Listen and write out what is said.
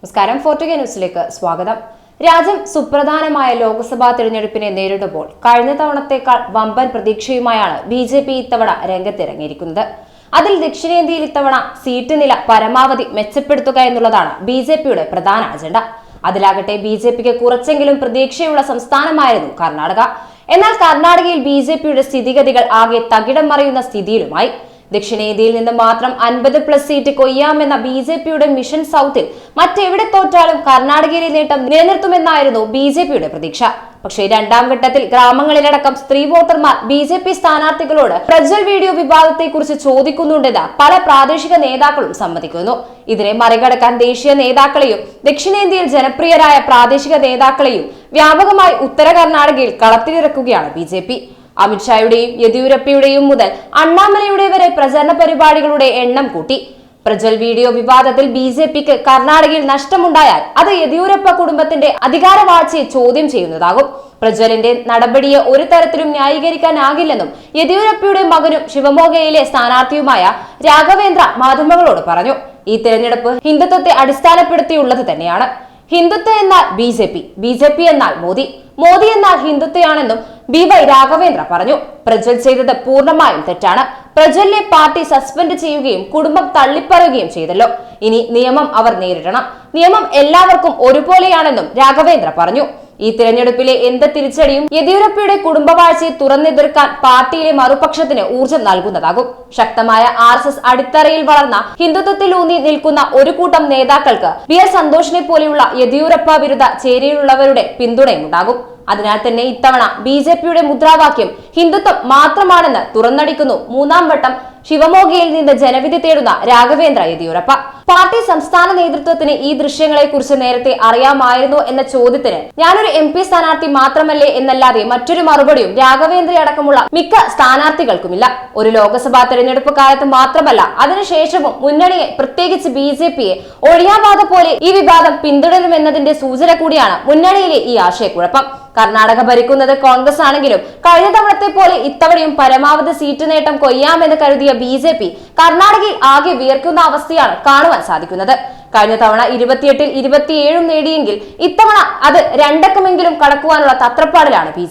നമസ്കാരം ഫോർട്ടുഗ ന്യൂസിലേക്ക് സ്വാഗതം. രാജ്യം സുപ്രധാനമായ ലോക്സഭാ തിരഞ്ഞെടുപ്പിനെ നേരിടുമ്പോൾ കഴിഞ്ഞ തവണത്തേക്കാൾ വമ്പൻ പ്രതീക്ഷയുമായാണ് ബി ജെ പി ഇത്തവണ രംഗത്തിറങ്ങിയിരിക്കുന്നത്. അതിൽ ദക്ഷിണേന്ത്യയിൽ ഇത്തവണ സീറ്റ് നില പരമാവധി മെച്ചപ്പെടുത്തുക എന്നുള്ളതാണ് ബി ജെ പിയുടെ പ്രധാന അജണ്ട. അതിലാകട്ടെ ബി ജെ പിക്ക് കുറച്ചെങ്കിലും പ്രതീക്ഷയുള്ള സംസ്ഥാനമായിരുന്നു കർണാടക. എന്നാൽ കർണാടകയിൽ ബി ജെ പിയുടെ സ്ഥിതിഗതികൾ ആകെ തകിടം മറിയുന്ന സ്ഥിതിയിലുമായി. ദക്ഷിണേന്ത്യയിൽ നിന്ന് മാത്രം അൻപത് പ്ലസ് സീറ്റ് കൊയ്യാമെന്ന ബി ജെ പിയുടെ മിഷൻ സൗത്തിൽ മറ്റെവിടെ തോറ്റാലും കർണാടകയിലെ നേട്ടം നിലനിർത്തുമെന്നായിരുന്നു ബി ജെ പിയുടെ പ്രതീക്ഷ. പക്ഷേ രണ്ടാം ഘട്ടത്തിൽ ഗ്രാമങ്ങളിലടക്കം സ്ത്രീ വോട്ടർമാർ ബി ജെ പി സ്ഥാനാർത്ഥികളോട് പ്രജ്വൽ വീഡിയോ വിവാദത്തെക്കുറിച്ച് ചോദിക്കുന്നുണ്ടെന്ന് പല പ്രാദേശിക നേതാക്കളും സമ്മതിക്കുന്നു. ഇതിനെ മറികടക്കാൻ ദേശീയ നേതാക്കളെയും ദക്ഷിണേന്ത്യയിൽ ജനപ്രിയരായ പ്രാദേശിക നേതാക്കളെയും വ്യാപകമായി ഉത്തര കർണാടകയിൽ കളത്തിലിറക്കുകയാണ് ബി അമിത്ഷായുടെയും യെദ്യൂരപ്പയുടെയും മുതൽ അണ്ണാമലയുടെ വരെ പ്രചരണ പരിപാടികളുടെ എണ്ണം കൂട്ടി. പ്രജൽ വീഡിയോ വിവാദത്തിൽ ബി ജെ പിക്ക് കർണാടകയിൽ നഷ്ടമുണ്ടായാൽ അത് യെദ്യൂരപ്പ കുടുംബത്തിന്റെ അധികാര അധികാരവാഴ്ചയെ ചോദ്യം ചെയ്യുന്നതാകും. പ്രജ്വലിന്റെ നടപടിയെ ഒരു തരത്തിലും ന്യായീകരിക്കാനാകില്ലെന്നും യെദ്യൂരപ്പയുടെ മകനും ശിവമോഗയിലെ സ്ഥാനാർത്ഥിയുമായ രാഘവേന്ദ്ര മാധ്യമങ്ങളോട് പറഞ്ഞു. ഈ തിരഞ്ഞെടുപ്പ് ഹിന്ദുത്വത്തെ അടിസ്ഥാനപ്പെടുത്തിയുള്ളത് തന്നെയാണ്. ഹിന്ദുത്വ എന്നാൽ B J P B J P എന്നാൽ മോദി. മോദി എന്നാൽ ഹിന്ദുത്വയാണെന്നും ബി വൈ രാഘവേന്ദ്ര പറഞ്ഞു. പ്രജ്വൽ ചെയ്തത് പൂർണമായും തെറ്റാണ്. പ്രജ്വലിനെ പാർട്ടി സസ്പെൻഡ് ചെയ്യുകയും കുടുംബം തള്ളിപ്പറയുകയും ചെയ്തല്ലോ. ഇനി നിയമം അവർ നേരിടണം. നിയമം എല്ലാവർക്കും ഒരുപോലെയാണെന്നും രാഘവേന്ദ്ര പറഞ്ഞു. ഈ തിരഞ്ഞെടുപ്പിലെ എന്ത് തിരിച്ചടിയും യെദ്യൂരപ്പയുടെ കുടുംബവാഴ്ചയെ തുറന്നെതിർക്കാൻ പാർട്ടിയിലെ മറുപക്ഷത്തിന് ഊർജം നൽകുന്നതാകും. ശക്തമായ ആർ എസ് എസ് അടിത്തറയിൽ വളർന്ന ഹിന്ദുത്വത്തിലൂന്നി നിൽക്കുന്ന ഒരു കൂട്ടം നേതാക്കൾക്ക് വി എസ് സന്തോഷിനെ പോലെയുള്ള യെദ്യൂരപ്പ വിരുദ്ധ ചേരിയിലുള്ളവരുടെ പിന്തുണയുണ്ടാകും അതിനാൽ തന്നെ ഇത്തവണ ബി മുദ്രാവാക്യം ഹിന്ദുത്വം മാത്രമാണെന്ന് തുറന്നടിക്കുന്നു. മൂന്നാം വട്ടം ശിവമോഗയിൽ നിന്ന് ജനവിധി തേടുന്ന രാഘവേന്ദ്ര യെദ്യൂരപ്പ. പാർട്ടി സംസ്ഥാന നേതൃത്വത്തിന് ഈ ദൃശ്യങ്ങളെ കുറിച്ച് നേരത്തെ അറിയാമായിരുന്നു എന്ന ചോദ്യത്തിന് ഞാനൊരു എം പി സ്ഥാനാർത്ഥി മാത്രമല്ലേ എന്നല്ലാതെ മറ്റൊരു മറുപടിയും രാഘവേന്ദ്ര അടക്കമുള്ള മിക്ക സ്ഥാനാർത്ഥികൾക്കുമില്ല. ഒരു ലോക്സഭാ തെരഞ്ഞെടുപ്പ് കാലത്ത് മാത്രമല്ല അതിനുശേഷവും മുന്നണിയെ പ്രത്യേകിച്ച് ബി ജെ പിയെ ഒഴിയാവാതെ പോലെ ഈ വിവാദം പിന്തുടരുമെന്നതിന്റെ സൂചന കൂടിയാണ് മുന്നണിയിലെ ഈ ആശയക്കുഴപ്പം. കർണാടക ഭരിക്കുന്നത് കോൺഗ്രസ് ആണെങ്കിലും കഴിഞ്ഞ തവണത്തെ പോലെ ഇത്തവണയും പരമാവധി സീറ്റ് നേട്ടം കൊയ്യാമെന്ന് കരുതിയ ബി ജെ പി കർണാടകയിൽ ആകെ വിയർക്കുന്ന അവസ്ഥയാണ് കാണുവാൻ സാധിക്കുന്നത്. കഴിഞ്ഞ തവണ ഇരുപത്തിയെട്ടിൽ ഇരുപത്തിയേഴും നേടിയെങ്കിൽ ഇത്തവണ അത് രണ്ടക്കമെങ്കിലും കടക്കുവാനുള്ള തത്രപ്പാടിലാണ് ബി